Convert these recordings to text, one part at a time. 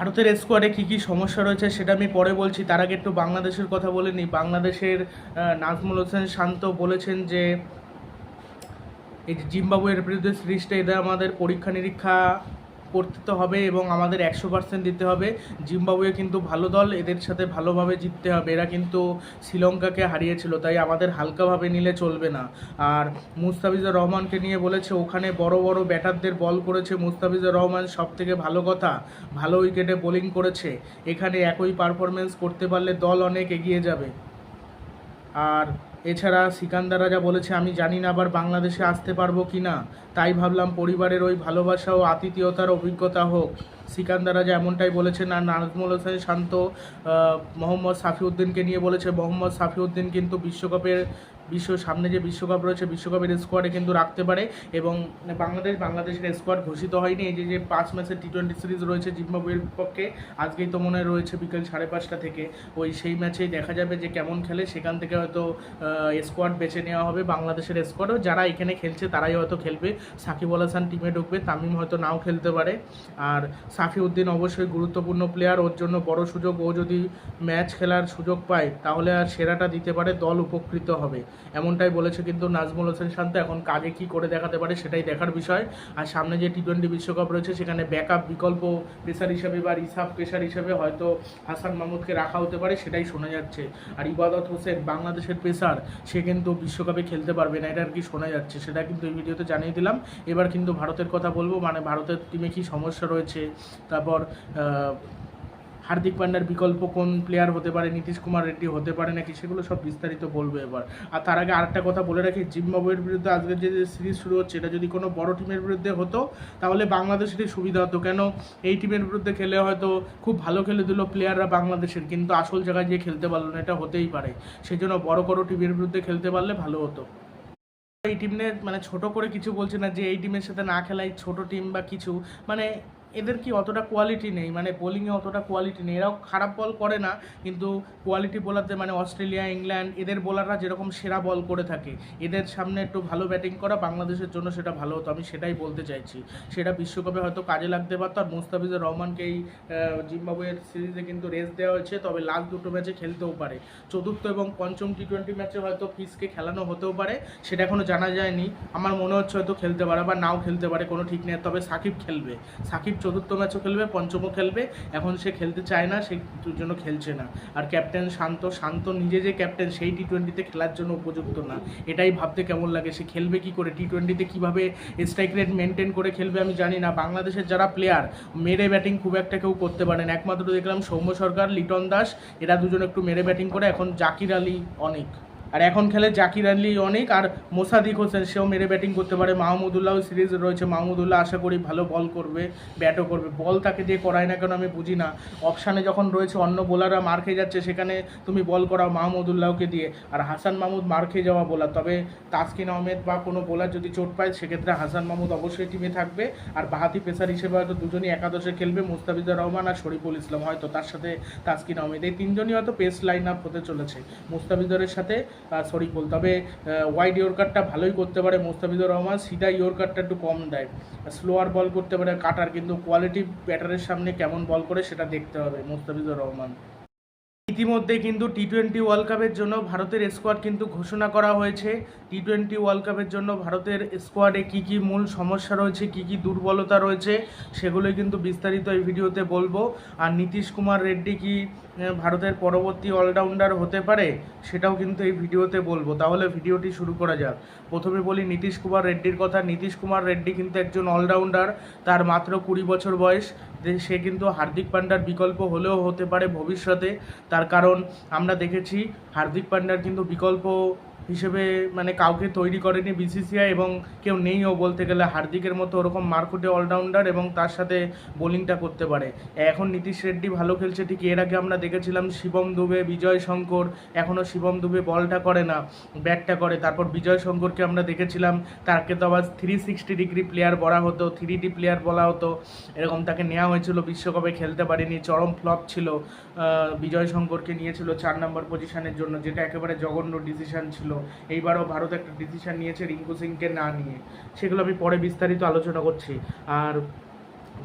ভারতের স্কোয়াডে কী কী সমস্যা রয়েছে সেটা আমি পরে বলছি। তার আগে একটু বাংলাদেশের কথা বলে নিই। বাংলাদেশের নাজমুল হোসেন শান্ত বলেছেন যে, এই যে জিম্বাবুয়ের বিরুদ্ধে সিরিজটা এদের আমাদের পরীক্ষা নিরীক্ষা করতে তো হবে এবং আমাদের একশো পার্সেন্ট দিতে হবে। জিম্বাবুয়ে কিন্তু ভালো দল, এদের সাথে ভালোভাবে জিততে হবে। এরা কিন্তু শ্রীলঙ্কাকে হারিয়েছিল, তাই আমাদের হালকাভাবে নিলে চলবে না। আর মুস্তাফিজুর রহমানকে নিয়ে বলেছে, ওখানে বড় বড় ব্যাটারদের বল করেছে মুস্তাফিজুর রহমান। সব থেকে ভালো কথা, ভালো উইকেটে বোলিং করেছে। এখানে একই পারফরমেন্স করতে পারলে দল অনেক এগিয়ে যাবে। আর এছাড়া সিকান্দার রাজা বলেছে, আমি জানি না আবার বাংলাদেশে আসতে পারব কি না তাই ভাবলাম পরিবারের ওই ভালোবাসা ও আতিথেয়তার অভিজ্ঞতা হোক। সিকান্দার রাজা এমনটাই বলেছেন আর নাজমুল হোসেন শান্ত মোহাম্মদ সাফিউদ্দিনকে নিয়ে বলেছে, মোহাম্মদ সাফিউদ্দিন কিন্তু বিশ্বকাপের, বিশ্ব, সামনে যে বিশ্বকাপ রয়েছে, বিশ্বকাপের স্কোয়াডে কিন্তু রাখতে পারে এবং বাংলাদেশ, বাংলাদেশের স্কোয়াড ঘোষিত হয়নি। এই যে যে পাঁচ ম্যাচের টি টোয়েন্টি সিরিজ রয়েছে জিম্বাবুয়ের পক্ষে, আজকেই তো মনে রয়েছে বিকেল সাড়ে পাঁচটা থেকে। ওই সেই ম্যাচেই দেখা যাবে যে কেমন খেলে, সেখান থেকে হয়তো স্কোয়াড বেছে নেওয়া হবে বাংলাদেশের স্কোয়াডও যারা এখানে খেলছে, তারাই হয়তো খেলবে। সাকিব আল হাসান টিমে ঢুকবে, তামিম হয়তো নাও খেলতে পারে। আর সাফিউদ্দিন অবশ্যই গুরুত্বপূর্ণ প্লেয়ার ওর জন্য বড় সুযোগ। ও যদি ম্যাচ খেলার সুযোগ পায়, তাহলে আর সেরাটা দিতে পারে, দল উপকৃত হবে। এমনটাই বলেছে কিন্তু নাজমুল হোসেন শান্ত। এখন কাজে কি করে দেখাতে পারে সেটাই দেখার বিষয়। আর সামনে যে টি টোয়েন্টি বিশ্বকাপ রয়েছে, সেখানে ব্যাকআপ বিকল্প পেসার হিসেবে বা রিসার্ভ পেসার হিসেবে হয়তো হাসান মাহমুদকে রাখা হতে পারে, সেটাই শোনা যাচ্ছে। আর ইবাদত হোসেন, বাংলাদেশের পেশার সে কিন্তু বিশ্বকাপে খেলতে পারবে না, এটা আর কি শোনা যাচ্ছে, সেটা কিন্তু এই ভিডিওতে জানিয়ে দিলাম। এবার কিন্তু ভারতের কথা বলব মানে ভারতের টিমে কি সমস্যা রয়েছে? তারপর হার্দিক পান্ডার বিকল্প কোন প্লেয়ার হতে পারে, নীতিশ কুমার রেড্ডি হতে পারে নাকি, সেগুলো সব বিস্তারিত বলব এবার। আর তার আগে আরেকটা কথা বলে রাখি, জিম্বাবুয়ের বিরুদ্ধে আজকের যে সিরিজ শুরু হচ্ছে, এটা যদি কোনো বড় টিমের বিরুদ্ধে হতো, তাহলে বাংলাদেশেরই সুবিধা হতো। কেন? এই টিমের বিরুদ্ধে খেলে হয়তো খুব ভালো খেলে দিল প্লেয়াররা বাংলাদেশের, কিন্তু আসল জায়গায় গিয়ে খেলতে পারল না, এটা হতেই পারে। সেই জন্য বড় বড় টিমের বিরুদ্ধে খেলতে পারলে ভালো হতো। এই টিমের মানে ছোট করে কিছু বলছে না যে, এই টিমের সাথে না খেলাই ছোট টিম বা কিছু মানে এদের কি অতটা কোয়ালিটি নেই? মানে বোলিংয়ে অতটা কোয়ালিটি নেই। এরাও খারাপ বল করে না, কিন্তু কোয়ালিটি বোলারদের মানে অস্ট্রেলিয়া, ইংল্যান্ড, এদের বোলাররা যেরকম সেরা বল করে থাকে, এদের সামনে একটু ভালো ব্যাটিং করা বাংলাদেশের জন্য সেটা ভালো হতো। আমি সেটাই বলতে চাইছি। সেটা বিশ্বকাপে হয়তো কাজে লাগতে পারতো। আর মুস্তাফিজুর রহমানকে এই জিম্বাবুয়ের সিরিজে কিন্তু রেস্ট দেওয়া হয়েছে। তবে লাস্ট দুটো ম্যাচে খেলতেও পারে। চতুর্থ এবং পঞ্চম টি টোয়েন্টি ম্যাচে হয়তো ফিসকে খেলানো হতেও পারে। সেটা এখনও জানা যায়নি। আমার মনে হচ্ছে হয়তো খেলতে পারে বা নাও খেলতে পারে, কোনো ঠিক নেই। তবে সাকিব খেলবে। সাকিব চতুর্থ ম্যাচও খেলবে, পঞ্চমও খেলবে। এখন সে খেলতে চায় না সেই জন্য খেলছে না। আর ক্যাপ্টেন শান্ত শান্ত নিজে যে ক্যাপ্টেন, সেই টি টোয়েন্টিতে খেলার জন্য উপযুক্ত না। এটাই ভাবতে কেমন লাগে, সে খেলবে কি করে? টি টোয়েন্টিতে কীভাবে স্ট্রাইক রেট মেনটেন করে খেলবে আমি জানি না। বাংলাদেশের যারা প্লেয়ার মেরে ব্যাটিং খুব একটা কেউ করতে পারে না। একমাত্র দেখলাম সৌম্য সরকার, লিটন দাস, এরা দুজন একটু মেরে ব্যাটিং করে। এখন জাকির আলী অনেক। আর এখন খেলে জাকির আলী অনেক, আর মোসাদিক হোসেন, সেও মেরে ব্যাটিং করতে পারে। মাহমুদুল্লাহ সিরিজ রয়েছে। মাহমুদুল্লাহ আশা করি ভালো বল করবে ব্যাটও করবে। বল তাকে দিয়ে করায় না কেন আমি বুঝি না। অপশানে যখন রয়েছে অন্য বোলাররা মার খেয়ে যাচ্ছে, সেখানে তুমি বল করাও মাহমুদুল্লাহকে দিয়ে। আর হাসান মাহমুদ মার খেয়ে যাওয়া বোলার তবে তাসকিন আহমেদ বা কোনো বোলার যদি চোট পায়, সেক্ষেত্রে হাসান মাহমুদ অবশ্যই টিমে থাকবে। আর বাহাতি পেসার হিসেবে হয়তো দুজনই একাদশে খেলবে, মুস্তাফিজুর রহমান আর শরীফুল ইসলাম। হয়তো তার সাথে তাসকিন আহমেদ। এই তিনজনই হয়তো পেস লাইন আপ হতে চলেছে। মুস্তাফিজুরের সাথে আহ, শরীফুল তবে ওয়াইড ইয়র্কারটা ভালোই করতে পারে মুস্তাফিজুর রহমান সিধা ইয়র্কারটা একটু কম দেয়। স্লোয়ার বল করতে পারে কাটার কিন্তু কোয়ালিটি ব্যাটারের সামনে কেমন বল করে সেটা দেখতে হবে মুস্তাফিজুর রহমান। ইতিমধ্যে কিন্তু টি টোয়েন্টি ওয়ার্ল্ড কাপের জন্য ভারতের স্কোয়াড কিন্তু ঘোষণা করা হয়েছে। টি টোয়েন্টি ওয়ার্ল্ড কাপের জন্য ভারতের স্কোয়াডে কী কী মূল সমস্যা রয়েছে কী কী দুর্বলতা রয়েছে সেগুলোই কিন্তু বিস্তারিত এই ভিডিওতে বলব। আর নীতিশ কুমার রেড্ডি কি ভারতের পরবর্তী অলরাউন্ডার হতে পারে, সেটাও কিন্তু এই ভিডিওতে বলব। তাহলে ভিডিওটি শুরু করা যাক। প্রথমে বলি নীতিশ কুমার রেড্ডির কথা। নীতিশ কুমার রেড্ডি কিন্তু একজন অলরাউন্ডার তার মাত্র কুড়ি বছর বয়স। সে কিন্তু হার্দিক পান্ডার বিকল্প হলেও হতে পারে ভবিষ্যতে। তার কারণ আমরা দেখেছি, হার্দিক পান্ডার কিন্তু বিকল্প হিসেবে মানে কাউকে তৈরি করেনি বিসিসিআই এবং কেউ নেইও বলতে গেলে। হার্দিকের মতো ওরকম মারকুটে অলরাউন্ডার এবং তার সাথে বোলিংটা করতে পারে। এখন নীতিশ রেড্ডি ভালো খেলছে, ঠিক এর আগে আমরা দেখেছিলাম শিবম দুবে, বিজয় শঙ্কর এখনও শিবম দুবে বলটা করে না ব্যাটটা করে। তারপর বিজয় শঙ্করকে আমরা দেখেছিলাম, তাকে তো আবার থ্রি সিক্সটি ডিগ্রি প্লেয়ার বলা হতো থ্রি ডি প্লেয়ার বলা হতো। এরকম তাকে নেওয়া হয়েছিল, বিশ্বকাপে খেলতে পারেনি, চরম ফ্লপ ছিল। বিজয় শঙ্করকে নিয়েছিল চার নম্বর পজিশনের জন্য, যেটা একেবারে জঘন্য ডিসিশন ছিল। এইবারও ভারত একটা ডিসিশন নিয়েছে রিঙ্কু সিংকে না নিয়ে। সেগুলো আমি পরে বিস্তারিত আলোচনা করছি। আর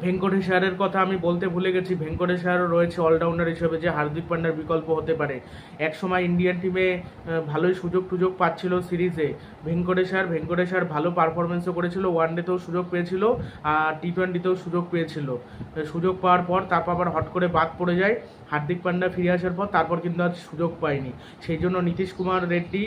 ভেঙ্কটেশ আয়ারের কথা আমি বলতে ভুলে গেছি। ভেঙ্কটেশ রয়েছে অলরাউন্ডার হিসেবে যে হার্দিক পান্ডার বিকল্প হতে পারে। একসময় ইন্ডিয়ান টিমে ভালোই সুযোগ টুযোগ পাচ্ছিল সিরিজে ভেঙ্কটেশ আয়ার ভেঙ্কটেশ আয়ার ভালো পারফরমেন্সও করেছিল ওয়ানডেতেও সুযোগ পেয়েছিল, আর টি টোয়েন্টিতেও সুযোগ পেয়েছিল। সুযোগ পাওয়ার পর তারপর আবার হট করে বাদ পড়ে যায়। হার্দিক পান্ডা ফিরে আসার পর তারপর কিন্তু আর সুযোগ পায়নি। সেই জন্য নীতিশ কুমার রেড্ডি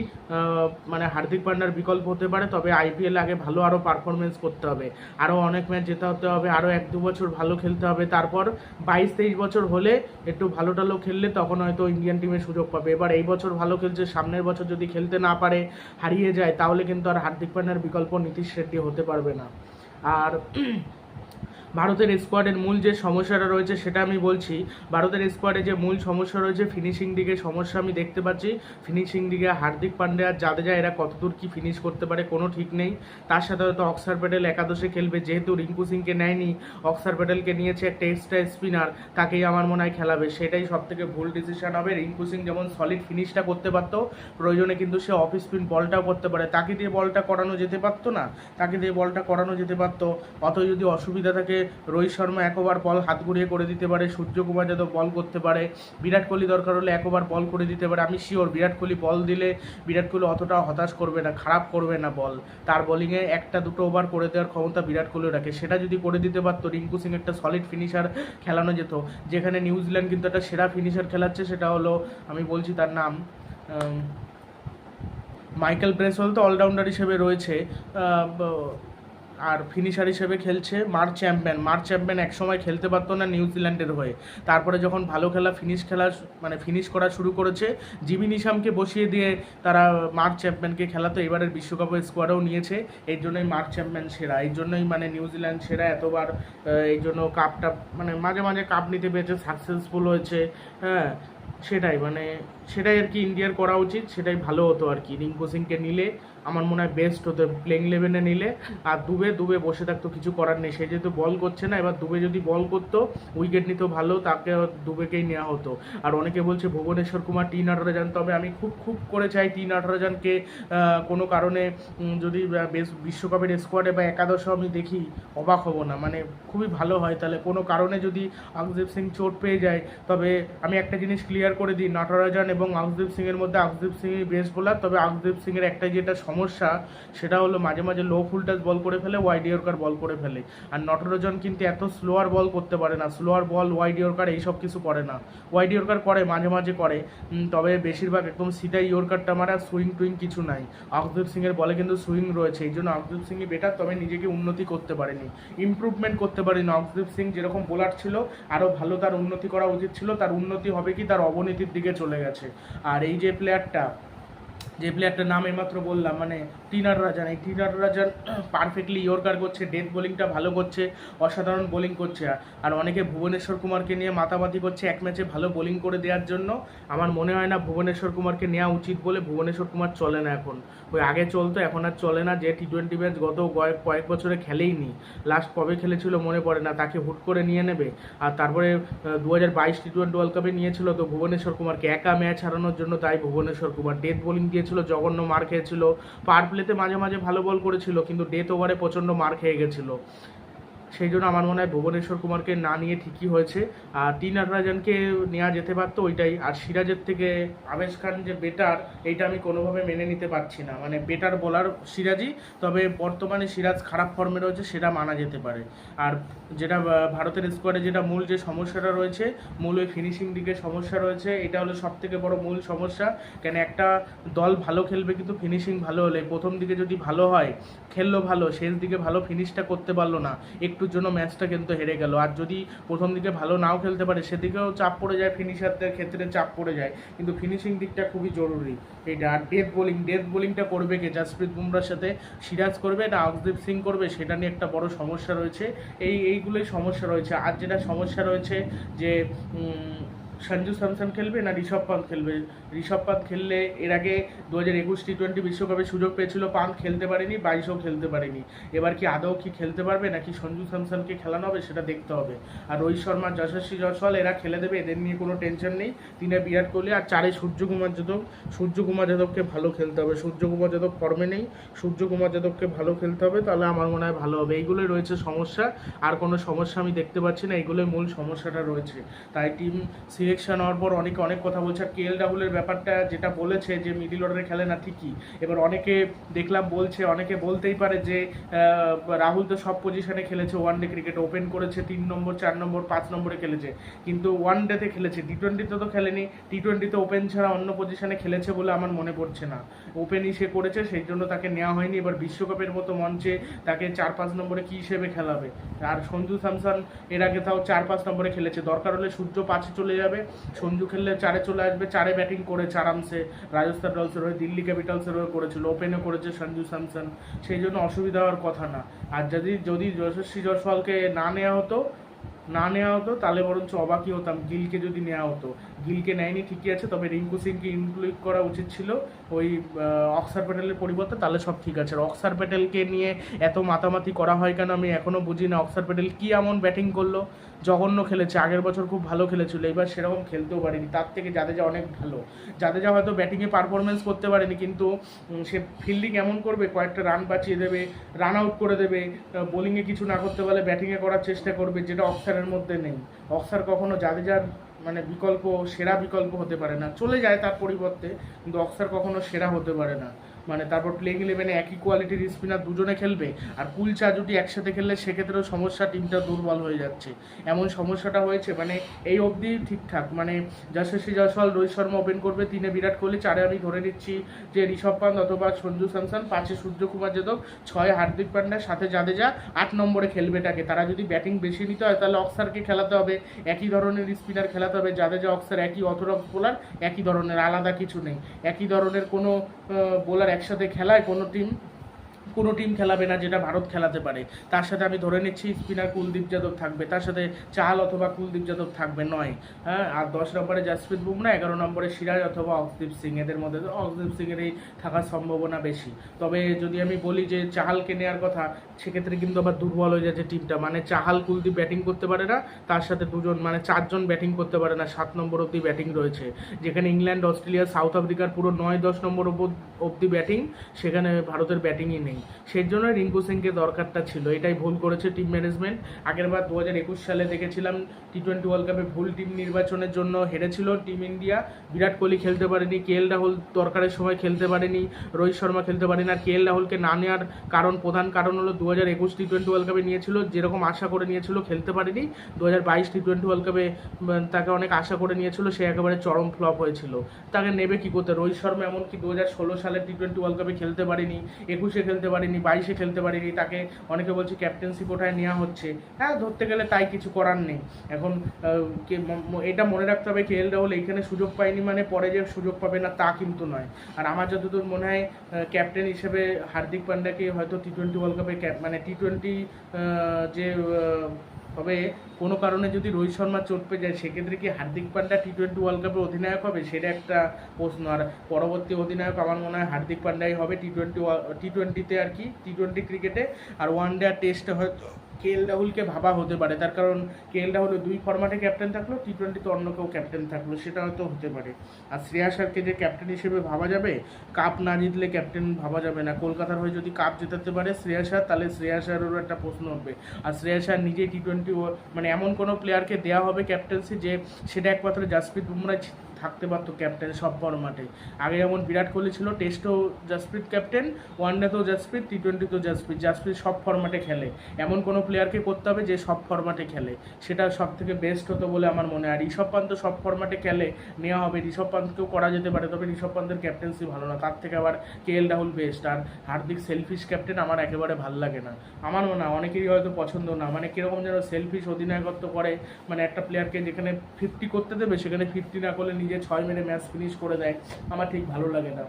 মানে হার্দিক পান্ডার বিকল্প হতে পারে, তবে আইপিএল আগে ভালো আরও পারফরমেন্স করতে হবে। আরও অনেক ম্যাচ যেতে হতে হবে আরও এক দু বছর ভালো খেলতে হবে। তারপর বাইশ, তেইশ বছর হলে একটু ভালো টালো খেললে তখন হয়তো ইন্ডিয়ান টিমে সুযোগ পাবে। এবার এই বছর ভালো খেলছে, সামনের বছর যদি খেলতে না পারে, হারিয়ে যায়, তাহলে কিন্তু আর হার্দিক পান্ডার বিকল্প নীতিশ রেড্ডি হতে পারবে না। আর ভারতের স্কোয়াডের মূল যে সমস্যাটা রয়েছে সেটা আমি বলছি। ভারতের স্কোয়াডে যে মূল সমস্যা রয়েছে ফিনিশিং দিকে সমস্যা আমি দেখতে পাচ্ছি। ফিনিশিং দিকে হার্দিক পান্ডে আর জাদেজা, এরা কতদূর কি ফিনিশ করতে পারে কোনো ঠিক নেই। তার সাথে হয়তো অক্সার প্যাটেল একাদশে খেলবে, যেহেতু রিঙ্কু সিংকে নেয়নি, অক্সার প্যাটেলকে নিয়েছে একটা এক্সট্রা স্পিনার তাকেই আমার মনে হয় খেলাবে। সেটাই সব থেকে ভুল ডিসিশন হবে। রিঙ্কু সিং যেমন সলিড ফিনিশটা করতে পারতো, প্রয়োজনে কিন্তু সে অফ স্পিন বলটাও করতে পারে। তাকে দিয়ে বলটা করানো যেতে পারতো না, তাকে দিয়ে বলটা করানো যেতে পারতো। অত যদি অসুবিধা থাকে রোহিত শর্মা এক একবার বল হাত ঘুরিয়ে করে দিতে পারে, সূর্যকুমার যাদব বল করতে পারে, বিরাট কোহলি দরকার হলে একবার বল করে দিতে পারে। আমি শিওর বিরাট কোহলি বল দিলে বিরাট কোহলি অতটা হতাশ করবে না, খারাপ করবে না বল। তার বোলিংয়ে একটা দুটো ওভার করে দেওয়ার ক্ষমতা বিরাট কোহলি রাখে। সেটা যদি করে দিতে পারতো, রিঙ্কু সিং একটা সলিড ফিনিশার খেলানো যেত। যেখানে নিউজিল্যান্ড কিন্তু একটা সেরা ফিনিশার খেলাচ্ছে, সেটা হলো, আমি বলছি তার নাম মাইকেল ব্রেসওয়েল তো অলরাউন্ডার হিসেবে রয়েছে। আর ফিনিশার হিসেবে খেলছে মার্চ চ্যাম্পিয়ন মার্চ চ্যাম্পিয়ন একসময় খেলতে পারতো না নিউজিল্যান্ডের হয়ে। তারপরে যখন ভালো খেলা ফিনিশ খেলা মানে ফিনিশ করা শুরু করেছে জিবি নিশামকে বসিয়ে দিয়ে তারা মার্চ চ্যাম্পিয়নকে খেলাতো এবারের বিশ্বকাপের স্কোয়াডও নিয়েছে। এই জন্যই মার্চ চ্যাম্পিয়ন সেরা। এই জন্যই মানে নিউজিল্যান্ড সেরা এতবার এই জন্য কাপটা মানে মাঝে মাঝে কাপ নিতে পেরেছে সাকসেসফুল হয়েছে। হ্যাঁ সেটাই মানে সেটাই আর কি ইন্ডিয়ার করা উচিত সেটাই ভালো হতো আর কি। রিঙ্কু সিংকে নিলে আমার মনে হয় বেস্ট হতো প্লেইং ইলেভেনে নিলে। আর দুবে দুবে বসে থাকতো কিছু করার নেই। সে যেহেতু বল করছে না এবার দুবে যদি বল করতো উইকেট নিত ভালো তাকে দুবেকেই নেওয়া হতো। আর অনেকে বলছে ভুবনেশ্বর কুমার টি নাটরাজান তবে আমি খুব খুব করে চাই টি নাটরাজানকে আহ, কোনো কারণে যদি বেশ বিশ্বকাপের স্কোয়াডে বা একাদশে আমি দেখি অবাক হব না। মানে খুবই ভালো হয়। তাহলে কোনো কারণে যদি আকদীপ সিং চোট পেয়ে যায় তবে আমি একটা জিনিস ক্লিয়ার করে দিই নটরাজান এবং আকদীপ সিংয়ের মধ্যে আকদীপ সিংই বেস্ট বোলার তবে আকদীপ সিংয়ের একটা যেটা সমস্যা, সেটা হলো মাঝে মাঝে লো ফুলটাস বল করে ফেলে ওয়াইড ইয়র্কার বল করে ফেলে। আর নটরাজন কিন্তু এত স্লোয়ার বল করতে পারে না। স্লোয়ার বল ওয়াইড ইয়র্কার এইসব কিছু করে না। ওয়াইড ইয়র্কার করে, মাঝে মাঝে করে। তবে বেশিরভাগ একদম সিধা ইয়র্কারটা মারা সুইং টুইং কিছু নাই। আকদীপ সিংয়ের বলে কিন্তু সুইং রয়েছে, এই জন্য আকদীপ সিংই বেটার তবে নিজেকে উন্নতি করতে পারেনি। ইমপ্রুভমেন্ট করতে পারেনি। আকদীপ সিং যেরকম বোলার ছিল আরও ভালো তার উন্নতি করা উচিত ছিল। তার উন্নতি হবে কি? তার অবনতির দিকে চলে গেছে। আর এই যে প্লেয়ারটা যে প্লেয়ারটার নাম এইমাত্র বললাম মানে টিনার রাজান। এই টিনার রাজান পারফেক্টলি ইয়র্কার করছে ডেথ বোলিংটা ভালো করছে, অসাধারণ বোলিং করছে। আর অনেকে ভুবনেশ্বর কুমারকে নিয়ে মাতামাতি করছে এক ম্যাচে ভালো বোলিং করে দেওয়ার জন্য। আমার মনে হয় না ভুবনেশ্বর কুমারকে নেওয়া উচিত বলে ভুবনেশ্বর কুমার চলে না এখন। ওই আগে চলতো, এখন আর চলে না। যে টি টোয়েন্টি ম্যাচ গত কয়েক কয়েক বছরে খেলেই নি। লাস্ট কবে খেলেছিল মনে পড়ে না। তাকে হুট করে নিয়ে নেবে। আর তারপরে দু হাজার বাইশ টি টোয়েন্টি ওয়ার্ল্ড কাপে নিয়েছিল তো ভুবনেশ্বর কুমারকে একা ম্যাচ হারানোর জন্য তাই ভুবনেশ্বর কুমার ডেথ বোলিং দিয়েছিল জঘন্য মার খেয়েছিল। পার প্লেতে মাঝে মাঝে ভালো বল করেছিল, কিন্তু ডেথ ওভারে প্রচণ্ড মার খেয়ে গেছিল। সেই জন্য আমার মনে হয় ভুবনেশ্বর কুমারকে না নিয়ে ঠিকই হয়েছে। আর টি নাটরাজনকে নেওয়া যেতে পারতো ওইটাই। আর সিরাজের থেকে আবেশ খান যে বেটার এইটা আমি কোনোভাবে মেনে নিতে পারছি না। মানে বেটার বলার সিরাজই, তবে বর্তমানে সিরাজ খারাপ ফর্মে রয়েছে, সেটা মানা যেতে পারে। আর যেটা ভারতের স্কোয়াডে যেটা মূল যে সমস্যাটা রয়েছে, মূল ওই ফিনিশিং দিকে সমস্যা রয়েছে, এটা হলো সব থেকে বড় মূল সমস্যা। কেন একটা দল ভালো খেলবে কিন্তু ফিনিশিং ভালো হলে, প্রথম দিকে যদি ভালো হয়, খেললো ভালো, শেষ দিকে ভালো ফিনিশটা করতে পারল না একটুর জন্য ম্যাচটা কিন্তু হেরে গেল। আর যদি প্রথম দিকে ভালো নাও খেলতে পারে, সেদিকেও চাপ পড়ে যায়, ফিনিশারদের ক্ষেত্রে চাপ পড়ে যায়। কিন্তু ফিনিশিং দিকটা খুবই জরুরি। এইটা আর ডেথ বোলিং ডেথ বোলিংটা করবে কে? জাসপ্রীত বুমরার সাথে সিরাজ করবে না অক্সদীপ সিং করবে? সেটা নিয়ে একটা বড় সমস্যা রয়েছে। এই, এইগুলোই সমস্যা রয়েছে। আর যেটা সমস্যা রয়েছে যে সঞ্জু স্যামসন খেলবে না ঋষভ পান্ত খেলবে? ঋষভ পান্ত খেললে এর আগে দু হাজার একুশ টি টোয়েন্টি বিশ্বকাপে সুযোগ পেয়েছিল, পান্ত খেলতে পারেনি, বাইশেও খেলতে পারেনি। এবার কি আদৌ কি খেলতে পারবে নাকি সঞ্জু স্যামসনকে খেলানো হবে সেটা দেখতে হবে। আর রোহিত শর্মা যশস্বী জয়সওয়াল, এরা খেলে দেবে, এদের নিয়ে কোনো টেনশন নেই। তিনে বিরাট কোহলি আর চারে সূর্যকুমার যাদব। সূর্যকুমার যাদবকে ভালো খেলতে হবে। সূর্যকুমার যাদব ফর্মে নেই। সূর্যকুমার যাদবকে ভালো খেলতে হবে, তাহলে আমার মনে হয় ভালো হবে। এইগুলোই রয়েছে সমস্যা। আর কোনো সমস্যা আমি দেখতে পাচ্ছি না। এইগুলোই মূল সমস্যাটা রয়েছে। তাই টিম সিলেকশন হওয়ার পর অনেকে অনেক কথা বলছে। আর কে এল রাহুলের ব্যাপারটা যেটা বলেছে যে মিডিল অর্ডারে খেলে না ঠিকই। এবার অনেকে দেখলাম বলছে, অনেকে বলতেই পারে যে রাহুল তো সব পজিশনে খেলেছে ওয়ান ডে ক্রিকেট ওপেন করেছে, তিন নম্বর, চার নম্বর, পাঁচ নম্বরে খেলেছে। কিন্তু ওয়ান ডেতে খেলেছে টি টোয়েন্টিতে তো খেলেনি টি টোয়েন্টিতে ওপেন ছাড়া অন্য পজিশনে খেলেছে বলে আমার মনে পড়ছে না। ওপেনই সে করেছে, সেই জন্য তাকে নেওয়া হয়নি। এবার বিশ্বকাপের মতো মঞ্চে তাকে চার পাঁচ নম্বরে কী হিসেবে খেলাবে? আর সঞ্জু স্যামসন এর আগে তাও চার পাঁচ নম্বরে খেলেছে। দরকার হলে সূর্য পাঁচে চলে যাবে সঞ্জু খেললে চারে চলে আসবে, চারে ব্যাটিং করেছে আরামসে। রাজস্থান রয়্যালসের হয়ে দিল্লি ক্যাপিটালসের হয়ে করেছিল ওপেনে করেছে সঞ্জু স্যামসন। সেই জন্য অসুবিধা হওয়ার কথা না। আর যদি যদি যশস্বী জয়সওয়ালকে না নেওয়া হতো, না নেওয়া হতো, তাহলে বরঞ্চ অবাকই হতাম, গিলকে যদি নেওয়া হতো। গিলকে নেয়নি, ঠিকই আছে, তবে রিঙ্কু সিংকে ইনক্লুড করা উচিত ছিল। ওই অক্সার প্যাটেলের পরিবর্তে, তাহলে সব ঠিক আছে। অক্সার প্যাটেলকে নিয়ে এত মাতামাতি করা হয় কেন, আমি এখনও বুঝি না। অক্সার প্যাটেল কী এমন ব্যাটিং করল? জঘন্য খেলেছে, আগের বছর খুব ভালো খেলেছিল, এবার সেরকম খেলতেও পারেনি। তার থেকে জাদেজা অনেক ভালো। জাদেজা হয়তো ব্যাটিংয়ে পারফরমেন্স করতে পারেনি, কিন্তু সে ফিল্ডিং এমন করবে, কয়েকটা রান বাঁচিয়ে দেবে রান আউট করে দেবে বোলিংয়ে কিছু না করতে পারলে ব্যাটিংয়ে করার চেষ্টা করবে, যেটা অক্সারের মধ্যে নেই। অক্সার কখনো জাদেজার মানে বিকল্প, সেরা বিকল্প হতে পারে না। চলে যায় তার পরিবর্তে, কিন্তু অক্সার কখনো সেরা হতে পারে না। মানে তারপর প্লেইং ইলেভেনে একই কোয়ালিটির স্পিনার দুজনে খেলবে, আর কুলচা যদি একসাথে খেললে সেক্ষেত্রেও সমস্যা টিমটা দুর্বল হয়ে যাচ্ছে। এমন সমস্যাটা হয়েছে মানে এই অবধি ঠিকঠাক মানে যশস্বী জয়সওয়াল, রোহিত শর্মা ওপেন করবে তিনে বিরাট কোহলি, চারে আমি ধরে নিচ্ছি যে ঋষভ পান্ত অথবা সঞ্জু স্যামসন, পাঁচে সূর্যকুমার যাদব, ছয় হার্দিক পান্ডা, সাথে জাদেজা, আট নম্বরে খেলবেটাকে তারা যদি ব্যাটিং বেশি নিতে হয়, তাহলে অক্সারকে খেলাতে হবে। একই ধরনের স্পিনার খেলাতে হবে, জাদেজা, অক্সার, একই অথরক্স বোলার একই ধরনের, আলাদা কিছু নেই। একই ধরনের কোনো বোলার একসাথে খেলায় কোনো টিম কোনো টিম খেলাবে না যেটা ভারত খেলাতে পারে। তার সাথে আমি ধরে নিচ্ছি স্পিনার কুলদীপ যাদব থাকবে। তার সাথে চাল অথবা কুলদীপ যাদব থাকবে নয়। হ্যাঁ আর দশ নম্বরে জাসপ্রীত বুমরা, এগারো নম্বরে সিরাজ অথবা অক্সদীপ সিং। এদের মধ্যে অক্সদীপ সিংয়েরই থাকার সম্ভাবনা বেশি। তবে যদি আমি বলি যে চাহালকে নেওয়ার কথা, সেক্ষেত্রে কিন্তু আবার দুর্বল হয়ে যাচ্ছে টিমটা মানে চাহাল কুলদীপ ব্যাটিং করতে পারে না, তার সাথে দুজন মানে চারজন ব্যাটিং করতে পারে না। সাত নম্বর অবধি ব্যাটিং রয়েছে। যেখানে ইংল্যান্ড, অস্ট্রেলিয়া, সাউথ আফ্রিকার পুরো নয়, দশ নম্বর অব- অবধি ব্যাটিং সেখানে ভারতের ব্যাটিংই নেই। সেই জন্য রিঙ্কু সিংকে দরকারটা ছিল। এটাই ভুল করেছে টিম ম্যানেজমেন্ট আগের বার দু হাজার একুশ সালে দেখেছিলাম টি টোয়েন্টি ওয়ার্ল্ড কাপে ভুল টিম নির্বাচনের জন্য হেরেছিল টিম ইন্ডিয়া বিরাট কোহলি খেলতে পারেনি কে এল রাহুল দরকারের সময় খেলতে পারেনি, রোহিত শর্মা খেলতে পারেনি, আর কে এল রাহুলকে না নেওয়ার কারণ, প্রধান কারণ হলো দু হাজার একুশ টি টোয়েন্টি ওয়ার্ল্ড কাপে নিয়েছিল, যেরকম আশা করে নিয়েছিল খেলতে পারেনি। দু হাজার বাইশ টি টোয়েন্টি ওয়ার্ল্ড কাপে তাকে অনেক আশা করে নিয়েছিল, সে একেবারে চরম ফ্লপ হয়েছিল। তাকে নেবে কি করতে? রোহিত শর্মা এমনকি দু হাজার ষোলো সালে টি টোয়েন্টি ওয়ার্ল্ড কাপে খেলতে পারেনি, একুশে খেলতে পারেনি, বাইশে খেলতে পারেনি, তাকে অনেকে বলছে ক্যাপ্টেন্সি কোঠায় নেওয়া হচ্ছে। হ্যাঁ ধরতে গেলে তাই কিছু করার নেই। এখন এটা মনে রাখতে হবে কে এল রাহুল এইখানে সুযোগ পায়নি মানে পরে যে সুযোগ পাবে না তা কিন্তু নয়। আর আমার যতদূর মনে হয় ক্যাপ্টেন হিসেবে হার্দিক পান্ডাকে হয়তো টি টোয়েন্টি ওয়ার্ল্ড কাপে মানে টি টোয়েন্টি যে হবে কোনো কারণে যদি রোহিত শর্মা চোট পেয়ে যায়, সেক্ষেত্রে কি Hardik Pandya T twenty world কাপের অধিনায়ক হবে? সেটা একটা প্রশ্ন। আর পরবর্তী অধিনায়ক আমার মনে হয় হার্দিক পান্ডাই হবে টি টোয়েন্টি টি টোয়েন্টিতে আর কি টি টোয়েন্টি ক্রিকেটে আর ওয়ান ডে আর টেস্টে হয়তো কে এল রাহুলকে ভাবা হতে পারে। তার কারণ কে এল রাহুল দুই ফরম্যাটে ক্যাপ্টেন থাকল টি টোয়েন্টিতে অন্য কেউ ক্যাপ্টেন থাকল, সেটা হয়তো হতে পারে। আর শ্রেয়া শারকে যে ক্যাপ্টেন হিসেবে ভাবা যাবে কাপ না জিতলে ক্যাপ্টেন ভাবা যাবে না। কলকাতার হয়ে যদি কাপ জেতাতে পারে শ্রেয়া শার তাহলে শ্রেয়া শারেরও একটা প্রশ্ন উঠবে আর শ্রেয়া শার নিজেই টি টোয়েন্টি মানে এমন কোনো প্লেয়ারকে দেওয়া হবে ক্যাপ্টেন্সি যে, সেটা একমাত্র জাসপ্রীত বুমরা থাকতে পারতো ক্যাপ্টেন সব ফরম্যাটে আগে যেমন বিরাট কোহলি ছিল টেস্টও জাসপ্রীত ক্যাপ্টেন ওয়ান ওয়ানডেতেও জাসপ্রীত টি টোয়েন্টিতেও জাসপ্রীত জাসপ্রীত সব ফরম্যাটে খেলে। এমন কোনো প্লেয়ারকে করতে হবে যে সব ফরম্যাটে খেলে। সেটা সব থেকে বেস্ট হতো বলে আমার মনে হয়। আর ঋষভ পান্ত সব ফরম্যাটে খেলে, নেওয়া হবে। ঋষভ পান্তকেও করা যেতে পারে, তবে ঋষভ পান্তের ক্যাপ্টেন্সি ভালো না। তার থেকে আবার কে এল রাহুল বেস্ট আর হার্দিক সেলফিশ ক্যাপ্টেন আমার একেবারে ভালো লাগে না। আমার মনে হয় অনেকেরই হয়তো পছন্দ না। মানে কীরকম যেন সেলফিশ অধিনায়কত্ব করে। মানে একটা প্লেয়ারকে যেখানে ফিফটি করতে দেবে, সেখানে ফিফটি না করলে নিজে ছয় মেরে ম্যাচ ফিনিশ করে দেয়, আমার ঠিক ভালো লাগে না।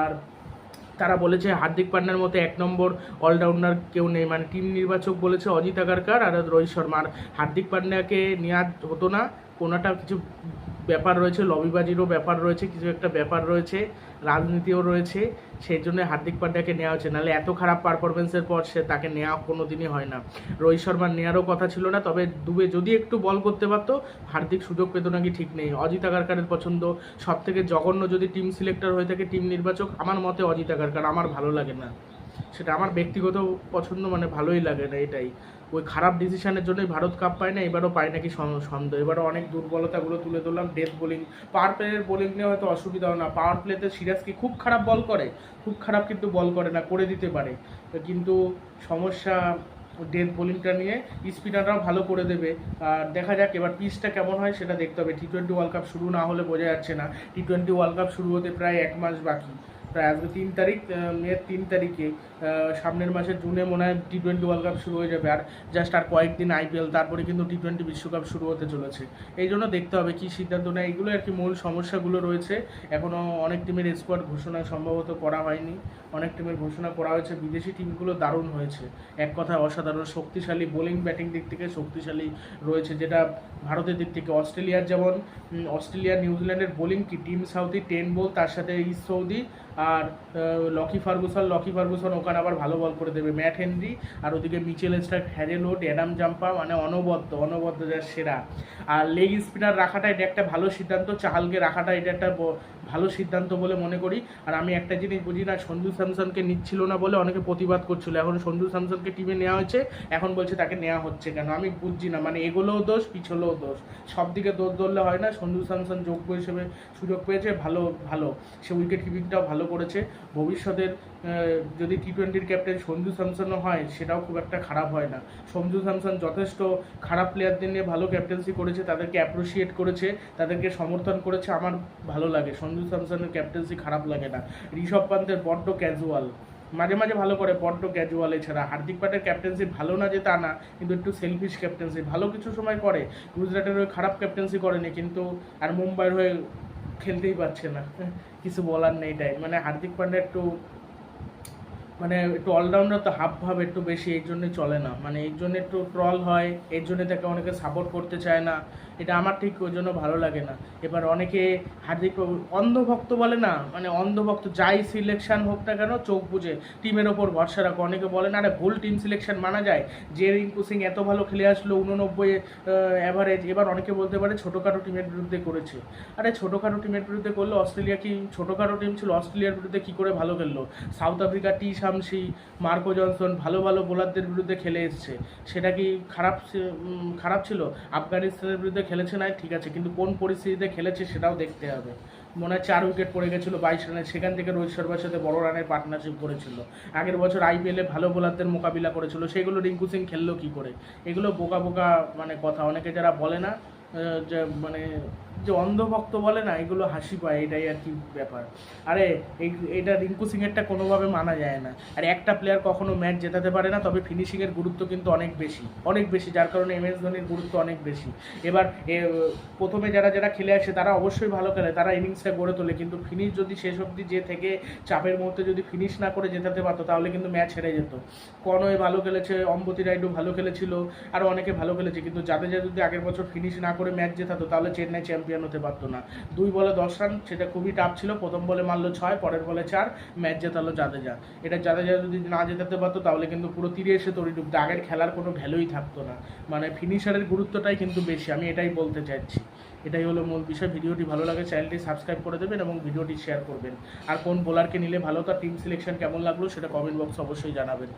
আর তারা বলেছে, হার্দিক পান্ডার মতো এক নম্বর অলরাউন্ডার কেউ নেই। মানে টিম নির্বাচক বলেছে অজিত আগারকার আর রোহিত শর্মা। আর হার্দিক পান্ডাকে নেওয়া হতো না, কোনোটা কিছু ব্যাপার রয়েছে, লবিবাজিরও ব্যাপার রয়েছে, কিছু একটা ব্যাপার রয়েছে, রাজনীতিও রয়েছে, সেই জন্য হার্দিক পান্ডিয়াকে নেওয়া হচ্ছে। নাহলে এত খারাপ পারফরমেন্সের পর সে তাকে নেওয়া কোনো দিনই হয় না। রোহিত শর্মার নেওয়ারও কথা ছিল না, তবে দুবে যদি একটু বল করতে পারতো, হার্দিক সুযোগ পেত নাকি ঠিক নেই। অজিত আগারকারের পছন্দ সব থেকে জঘন্য যদি টিম সিলেক্টর হয়ে থাকে টিম নির্বাচক, আমার মতে অজিত আগারকার, আমার ভালো লাগে না। সেটা আমার ব্যক্তিগত পছন্দ মানে ভালোই লাগে না এটাই। ওই খারাপ ডিসিশনের জন্যই ভারত কাপ পায় না, এবারও পায় নাকি সন্দেহ। এবারও অনেক দুর্বলতাগুলো তুলে ধরলাম ডেথ বোলিং পাওয়ার প্লেয়ের বোলিং নিয়ে হয়তো অসুবিধা হয় না। পাওয়ার প্লেতে সিরাজ কি খুব খারাপ বল করে, খুব খারাপ কিন্তু বল করে না, করে দিতে পারে। কিন্তু সমস্যা ডেথ বোলিংটা নিয়ে স্পিনাররাও ভালো করে দেবে। আর দেখা যাক এবার পিচটা কেমন হয়, সেটা দেখতে হবে। টি টোয়েন্টি ওয়ার্ল্ড কাপ শুরু না হলে বোঝা যাচ্ছে না। টি টোয়েন্টি ওয়ার্ল্ড কাপ শুরু হতে প্রায় এক মাস বাকি। প্রায় তিন তারিখ মের তিন তারিখে সামনের মাসে জুনে মনে হয় টি টোয়েন্টি ওয়ার্ল্ড কাপ শুরু হয়ে যাবে। আর জাস্ট আর কয়েকদিন আইপিএল তারপরে কিন্তু টি টোয়েন্টি বিশ্বকাপ শুরু হতে চলেছে। এই জন্য দেখতে হবে কী সিদ্ধান্ত নেয়। এগুলো আর কি মূল সমস্যাগুলো রয়েছে। এখনও অনেক টিমের স্কোয়াড ঘোষণা সম্ভবত করা হয়নি। অনেক টিমের ঘোষণা করা হয়েছে। বিদেশি টিমগুলো দারুণ হয়েছে। এক কথায় অসাধারণ, শক্তিশালী বোলিং ব্যাটিং দিক থেকে শক্তিশালী রয়েছে, যেটা ভারতের দিক থেকে অস্ট্রেলিয়ার যেমন অস্ট্রেলিয়া, নিউজিল্যান্ডের বোলিং কি? টিম সাউথি টেন বল তার সাথে ইস্ট সৌদি আর লকি ফার্গুসন লকি ফার্গুসন ওখানে আবার ভালো বল করে দেবে। ম্যাট হেনরি আর ওদিকে Mitchell Starc Hazlewood Adam Zampa মানে অনবদ্য অনবদ্য যার সেরা। আর লেগ স্পিনার রাখাটা এটা একটা ভালো সিদ্ধান্ত, চাহালকে রাখাটা এটা একটা ভালো সিদ্ধান্ত বলে মনে করি। আর আমি একটা জিনিস বুঝি না সঞ্জু স্যামসনকে নিচ্ছিল না বলে অনেকে প্রতিবাদ করছিল। এখন সঞ্জু স্যামসনকে টিমে নেওয়া হয়েছে, এখন বলছে তাকে নেওয়া হচ্ছে কেন? আমি বুঝছি না মানে এগুলোও দোষ, পিছলেও দোষ। সব দিকে দোষ ধরলে হয় না সঞ্জু স্যামসন যোগ্য হিসেবে সুযোগ পেয়েছে, ভালো ভালো। সে উইকেট কিপিংটাও ভালো করেছে। ভবিষ্যতের যদি টি টোয়েন্টির ক্যাপ্টেন সঞ্জু স্যামসনও হয়, সেটাও খুব একটা খারাপ হয় না। সঞ্জু স্যামসন যথেষ্ট খারাপ প্লেয়ারদের নিয়ে ভালো ক্যাপ্টেন্সি করেছে, তাদেরকে অ্যাপ্রিসিয়েট করেছে, তাদেরকে সমর্থন করেছে, আমার ভালো লাগে। সঞ্জু স্যামসনের ক্যাপ্টেন্সি খারাপ লাগে না। ঋষভ পান্তের বড্ড ক্যাজুয়াল মাঝে মাঝে ভালো করে, বড্ড ক্যাজুয়াল এছাড়া। হার্দিক পাটের ক্যাপ্টেন্সি ভালো না যে তা না, কিন্তু একটু সেলফিশ ক্যাপ্টেন্সি ভালো কিছু সময় করে। গুজরাটের হয়ে খারাপ ক্যাপ্টেন্সি করেনি, কিন্তু আর মুম্বাইয়ের হয়ে খেলতেই পারছে না। কিছু বলার নেই তাই মানে হার্দিক পান্ডে একটু মানে একটু অলরাউন্ডার তো হাফ ভাব একটু বেশি এর জন্যই চলে না। মানে এর জন্য একটু ট্রল হয় এর জন্য তাকে অনেকে সাপোর্ট করতে চায় না। এটা আমার ঠিক ওই জন্য ভালো লাগে না। এবার অনেকে হার্দিক অন্ধভক্ত বলে না মানে অন্ধভক্ত যাই সিলেকশন হোক না কেন চোখ বুঝে টিমের ওপর ভরসা রাখো। অনেকে বলে না, আরে ভুল টিম সিলেকশন মানা যায়। যে রিঙ্কু সিং এত ভালো খেলে আসলো উননব্বই অ্যাভারেজ এবার অনেকে বলতে পারে ছোটোখাটো টিমের বিরুদ্ধে করেছে। আরে ছোটোখাটো টিমের বিরুদ্ধে করলে, অস্ট্রেলিয়া কি ছোটোখাটো টিম ছিল, অস্ট্রেলিয়ার বিরুদ্ধে কী করে ভালো খেললো? South Africa T Shamsi Marco Jansen ভালো ভালো বোলারদের বিরুদ্ধে খেলে এসছে। সেটা কি খারাপ খারাপ ছিল? আফগানিস্তানের বিরুদ্ধে খেলেছে না? ঠিক আছে, কিন্তু কোন পরিস্থিতিতে খেলেছে সেটাও দেখতে হবে। মনে হয় চার উইকেট পড়ে গেছিল, বাইশ রানে। সেখান থেকে রোহিত শর্মার সাথে বড় রানের পার্টনারশিপ করেছিল। আগের বছর আইপিএলে ভালো বোলারদের মোকাবিলা করেছিল। সেগুলো রিঙ্কু সিং খেললো কী করে? এগুলো বোকা বোকা মানে কথা। অনেকে যারা বলে না যে মানে যে অন্ধভক্ত বলে না, এগুলো হাসি পায়, এটাই আর কি ব্যাপার। আরে এটা রিঙ্কু সিংয়েরটা কোনোভাবে মানা যায় না। আর একটা প্লেয়ার কখনো ম্যাচ জেতাতে পারে না, তবে ফিনিশিংয়ের গুরুত্ব কিন্তু অনেক বেশি অনেক বেশি, যার কারণে এম এস ধোনির গুরুত্ব অনেক বেশি। এবার প্রথমে যারা যারা খেলে আসে, তারা অবশ্যই ভালো খেলে, তারা ইনিংসটা গড়ে তোলে, কিন্তু ফিনিশ যদি শেষ অবধি যে থেকে চাপের মুহূর্তে যদি ফিনিশ না করে জেতাতে পারতো, তাহলে কিন্তু ম্যাচ হেরে যেত। কনওয়ে ভালো খেলেছে, অম্বতি রাইডু ভালো খেলেছিল আরও অনেকে ভালো খেলেছে, কিন্তু যাদের যা যদি আগের বছর ফিনিশ না করে ম্যাচ জেতাতো, তাহলে চেন্নাই চ্যাম্পিয়ন হতে পারতো না। দুই বলে দশ রান, সেটা খুবই টাফ ছিল। প্রথম বলে মারলো ছয়, পরের বলে চার, ম্যাচ জেতালো জাদেজা। এটা জাদেজা যদি না জেতাতে পারতো, তাহলে কিন্তু পুরো তীরে এসে তৈরি ডুবতো, আগের খেলার কোনো ভ্যালুই থাকতো না। মানে ফিনিশারের গুরুত্বটাই কিন্তু বেশি, আমি এটাই বলতে চাইছি। এটাই হলো মূল বিষয়। ভিডিওটি ভালো লাগে চ্যানেলটি সাবস্ক্রাইব করে দেবেন এবং ভিডিওটি শেয়ার করবেন। আর কোন বোলারকে নিলে ভালো, তার টিম সিলেকশন কেমন লাগল, সেটা কমেন্ট বক্সে অবশ্যই জানাবেন।